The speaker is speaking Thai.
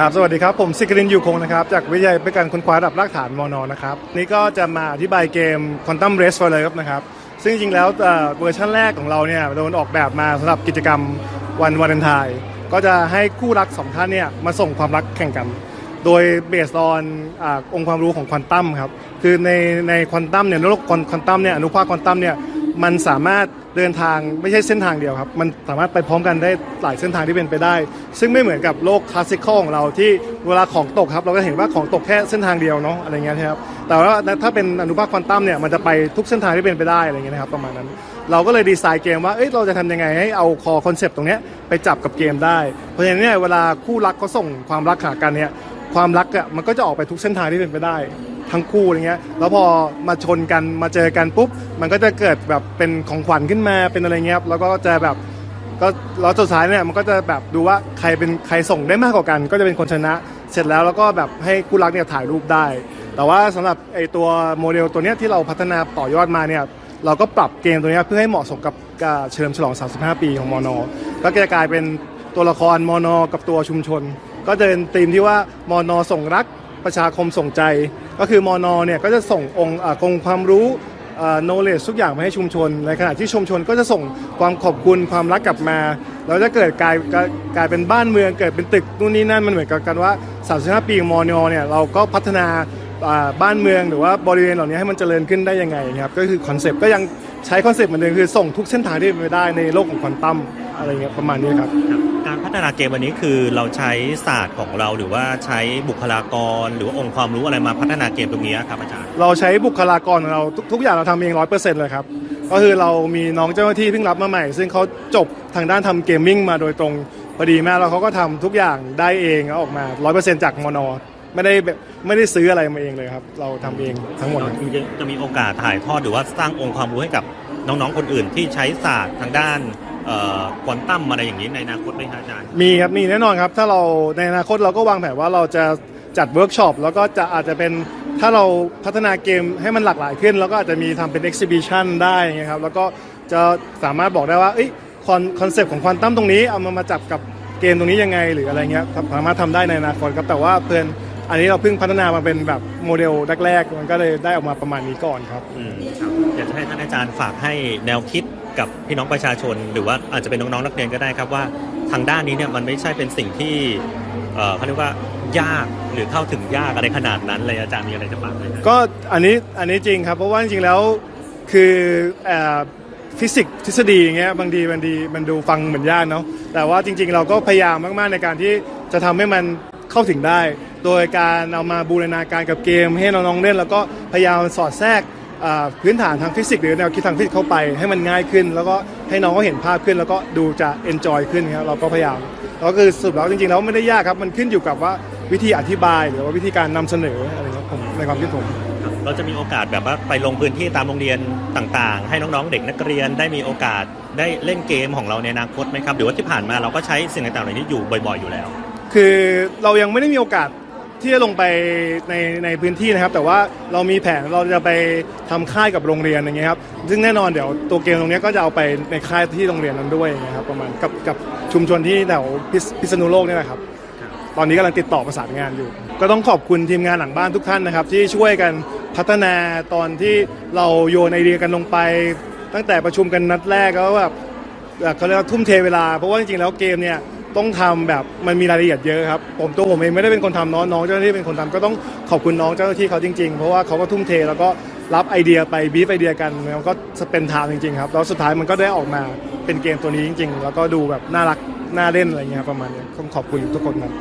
ครับสวัสดีครับ ผมสิกรินยูคงนะครับ จากวิทยาลัยการค้นคว้าระดับรากฐานมอนนะครับ นี่ก็จะมาอธิบายเกม Quantum Race for Love นะครับ ซึ่งจริงแล้วเอ่อเวอร์ชันแรกของเราเนี่ยโดนออกแบบมาสำหรับกิจกรรมวันวาเลนไทน์ก็จะให้คู่รักสองท่านเนี่ยมาส่งความรักแข่งกัน โดยเบสออนองค์ความรู้ของควอนตัมครับคือในในควอนตัมเนี่ยโลกควอนตัมเนี่ยอนุภาคควอนตัมเนี่ยมันสามารถเดินทางไม่ใช่เส้นทางเดียวครับ มันสามารถไปพร้อมกันได้หลายเส้นทางที่เป็นไปได้ ซึ่งไม่เหมือนกับโลกคลาสสิคอลของเราที่เวลาของตกครับ เราก็เห็นว่าของตกแค่เส้นทางเดียวเนาะอะไรเงี้ยครับแต่ว่าถ้าเป็นอนุภาคควอนตัมเนี่ยมันจะไปทุกเส้นทางที่เป็นไปได้อะไรเงี้ยนะครับประมาณนั้น เราก็เลยดีไซน์เกมว่าเอ้ยเราจะทำยังไงให้เอาคอคอนเซปต์ตรงเนี้ยไปจับกับเกมได้ เพราะฉะนั้นเนี่ยเวลาคู่รักเขาส่งความรักหากันเนี่ย ความรักอะมันก็จะออกไปทุกเส้นทางที่เป็นไปได้ ทั้งคู่อะไรเงี้ย แล้วพอมาชนกันมาเจอกันปุ๊บ มันก็จะเกิดแบบเป็นของขวัญขึ้นมาเป็นอะไรเงี้ยแล้วก็จะแบบก็แล้วสุดท้ายเนี่ยมันก็จะแบบดูว่าใครเป็นใครส่งได้มากกว่ากัน ก็จะเป็นคนชนะ เสร็จแล้วแล้วก็แบบให้คู่รักเนี่ยถ่ายรูปได้ แต่ว่าสำหรับไอตัวโมเดลตัวเนี้ยที่เราพัฒนาต่อยอดมาเนี่ยเราก็ปรับเกมตัวเนี้ยเพื่อให้เหมาะสมกับเฉลิมฉลอง 35 ปีของมอนอก็จะกลายเป็นตัวละครมอนอกับตัวชุมชน ก็จะเป็นธีมที่ว่ามอนอส่งรักประชาคมส่งใจ ก็คือมอนอเนี่ยก็จะส่งองค์องค์ความรู้โนเลจทุกอย่างมาให้ชุมชน ในขณะที่ชุมชนก็จะส่งความขอบคุณความรักกลับมาแล้วจะเกิดกลายกลายเป็นบ้านเมืองเกิดเป็นตึกนู่นนี่นั่นมันเหมือนกับกันว่า 35 ปีของมอนอเนี่ยเราก็พัฒนาบ้านเมืองหรือว่าบริเวณเหล่านี้ให้มันเจริญขึ้นได้ยังไงครับก็คือคอนเซปต์ก็ยังใช้คอนเซปต์เหมือนเดิมคือส่งทุกเส้นทางที่ไปได้ในโลกของควอนตัมอะไรเงี้ยประมาณนี้ครับ การพัฒนาเกมวันนี้คือเราใช้ศาสตร์ของเราหรือว่าใช้บุคลากร หรือว่าองค์ความรู้อะไรมาพัฒนาเกมตรงนี้ครับอาจารย์เราใช้บุคลากรของเราทุกทุกอย่างเราทำเองร้อยเปอร์เซ็นต์เลยครับ ก็คือเรามีน้องเจ้าหน้าที่เพิ่งรับมาใหม่ ซึ่งเขาจบทางด้านทำเกมมิ่งมาโดยตรงพอดีมากแล้วเขาก็ทำทุกอย่างได้เองแล้วออกมาร้อยเปอร์เซ็นต์จากมอนอไม่ได้แบบไม่ได้ซื้ออะไรมาเองเลยครับ เราทำเองทั้งหมดเราจะมีโอกาสถ่ายทอดหรือว่าสร้างองค์ความรู้ให้กับน้องๆคนอื่นที่ใช้ศาสตร์ทางด้าน ควอนตัมอะไรอย่างนี้ในอนาคตไหมครับอาจารย์ มีครับ มีแน่นอนครับ ถ้าเราในอนาคตเราก็วางแผนว่าเราจะจัดเวิร์กช็อปแล้วก็จะอาจจะเป็นถ้าเราพัฒนาเกมให้มันหลากหลายขึ้น แล้วก็อาจจะมีทำเป็น exhibition ได้ไงครับแล้วก็จะสามารถบอกได้ว่าเอ้ยคอนคอนเซปต์ของควอนตัมตรงนี้เอามามาจับกับเกมตรงนี้ยังไงหรืออะไรเงี้ยครับสามารถทำได้ในอนาคตครับแต่ว่าเพื่อนอันนี้เราเพิ่งพัฒนามาเป็นแบบโมเดลแรกๆมันก็เลยได้ออกมาประมาณนี้ก่อนครับอืมครับอยากจะให้ท่านอาจารย์ฝากให้แนวคิด กับพี่น้องประชาชน หรือว่าอาจจะเป็นน้องๆนักเรียนก็ได้ครับว่าทางด้านนี้เนี่ยมันไม่ใช่เป็นสิ่งที่เขาเรียกว่ายากหรือเข้าถึงยากอะไรขนาดนั้นเลยอาจารย์มีอะไรจะฝากไหมก็อันนี้อันนี้จริงครับเพราะว่าจริงๆแล้วคือฟิสิกส์ทฤษฎีอย่างเงี้ยบางทีบางทีมันดูฟังเหมือนยากเนาะแต่ว่าจริง ๆ เราก็พยายามมากๆในการที่จะทำให้มันเข้าถึงได้ โดยการเอามาบูรณาการกับเกม ให้น้องๆเล่น แล้วก็พยายามสอดแทรก พื้นฐานทางฟิสิกส์หรือแนวคิดทางฟิสิกส์เข้าไป ให้มันง่ายขึ้น แล้วก็ให้น้องเขาเห็นภาพขึ้น แล้วก็ดูจะเอนจอยขึ้นครับเราก็พยายามแล้วก็คือสรุดแล้วจริงๆแล้วไม่ได้ยากครับมันขึ้นอยู่กับว่าวิธีอธิบายหรือว่าวิธีการนำเสนออะไรครับผมในความคิดผมครับเราจะมีโอกาสแบบว่าไปลงพื้นที่ตามโรงเรียนต่างๆ ให้น้องๆ เด็กนักเรียนได้มีโอกาสได้เล่นเกมของเราในอนาคตไหมครับหรือว่าที่ผ่านมาเราก็ใช้สิ่งต่างๆเหล่านี้อยู่บ่อย ๆอยู่แล้ว คือเรายังไม่ได้มีโอกาส ที่จะลงไปในในพื้นที่นะครับ แต่ว่าเรามีแผนเราจะไปทำค่ายกับโรงเรียนอย่างเงี้ยครับซึ่งแน่นอนเดี๋ยวตัวเกมตรงเนี้ยก็จะเอาไปในค่ายที่โรงเรียนนั้นด้วยอย่างเงี้ยครับประมาณกับกับชุมชนที่แถวพิษพิษณุโลกเนี่ยแหละครับ ตอนนี้กำลังติดต่อประสานงานอยู่ ก็ต้องขอบคุณทีมงานหลังบ้านทุกท่านนะครับ ที่ช่วยกันพัฒนาตอนที่เราโยนไอเดียกันลงไป ตั้งแต่ประชุมกันนัดแรกแล้วแบบเอ่อเขาเรียกว่าทุ่มเทเวลา เพราะว่าจริงๆแล้วเกมเนี่ย ต้องทำแบบมันมีรายละเอียดเยอะครับผมตัวผมเองไม่ได้เป็นคนทำน้องน้องเจ้าหน้าที่เป็นคนทำก็ต้องขอบคุณน้องเจ้าหน้าที่เขาจริงๆ เพราะว่าเขาก็ทุ่มเทแล้วก็รับไอเดียไปบีฟไอเดียกันแล้วก็เป็นทางจริงๆครับแล้วสุดท้ายมันก็ได้ออกมาเป็นเกมตัวนี้จริง ๆ แล้วก็ดูแบบน่ารักน่าเล่นอะไรเงี้ยครับประมาณนี้ต้องขอบคุณทุกคนครับ